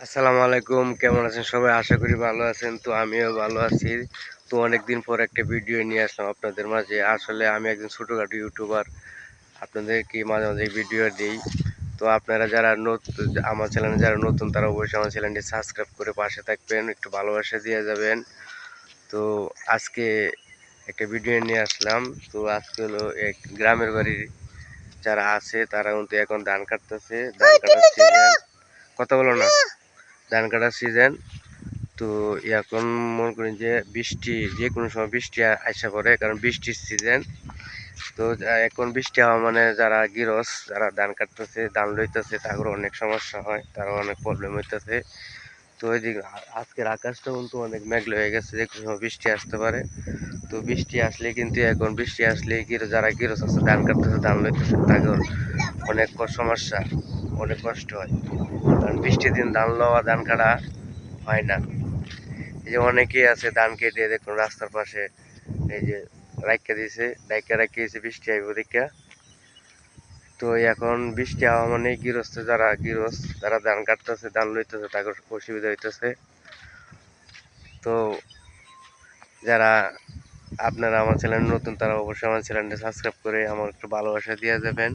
আসসালামু আলাইকুম কেমন আছেন সবাই? আশা করি ভালো আছেন। তো আমিও ভালো আছি। তো অনেকদিন পর একটা ভিডিও নিয়ে আসলাম আপনাদের মাঝে। আসলে আমি একজন ছোটোখাটো ইউটিউবার আপনাদেরকে মাঝে মাঝে ভিডিও দিই। তো আপনারা যারা নতুন আমার চ্যানেলে যারা নতুন তারা অবশ্যই আমার চ্যানেলটি সাবস্ক্রাইব করে পাশে থাকবেন। একটু ভালোবাসা দিয়ে যাবেন। তো আজকে একটা ভিডিও নিয়ে আসলাম। তো আজকে হলো এক গ্রামের বাড়ির যারা আছে তারা কিন্তু এখন ধান কাটতেছে। ধান কাটার কথা বলো না। ধান কাটার সিজন তো এখন মনে করেন যে বৃষ্টি, যে কোনো সময় বৃষ্টি আ- আইসা পড়ে, কারণ বৃষ্টির সিজন তো এখন বৃষ্টি হওয়া মানে যারা গিরস যারা ধান কাটতেছে, ধান লইতেছে, তাদের অনেক সমস্যা হয়, তারা অনেক প্রবলেম হইতেছে। তো ওই দিকে আজকের আকাশটা কিন্তু অনেক মেঘলা হয়ে গেছে, যে কোনো সময় বৃষ্টি আসতে পারে। তো বৃষ্টি আসলে কিন্তু এখন বৃষ্টি আসলে গিরো যারা গিরস আছে, ধান কাটতেছে, ধান লইতেছে, তাদের অনেক সমস্যা, অনেক কষ্ট হয়। কারণ বৃষ্টির দিন ধান লওয়া, ধান কাটা হয় না। এই যে অনেকেই আছে ধান কেটে, দেখুন রাস্তার পাশে এই যে রাইকা দিয়েছে রাইকা রাইকা দিয়েছে বৃষ্টি আইব দেখা। তো এখন বৃষ্টি হওয়া মানে গৃহস্থ যারা গৃহস্থ যারা ধান কাটতেছে, ধান লইতেছে, তাদের অসুবিধা হইতেছে। তো যারা আপনারা আমার চ্যানেল নতুন, তারা অবশ্যই আমার চ্যানেলটা সাবস্ক্রাইব করে আমার একটু ভালোবাসা দিয়ে যাবেন।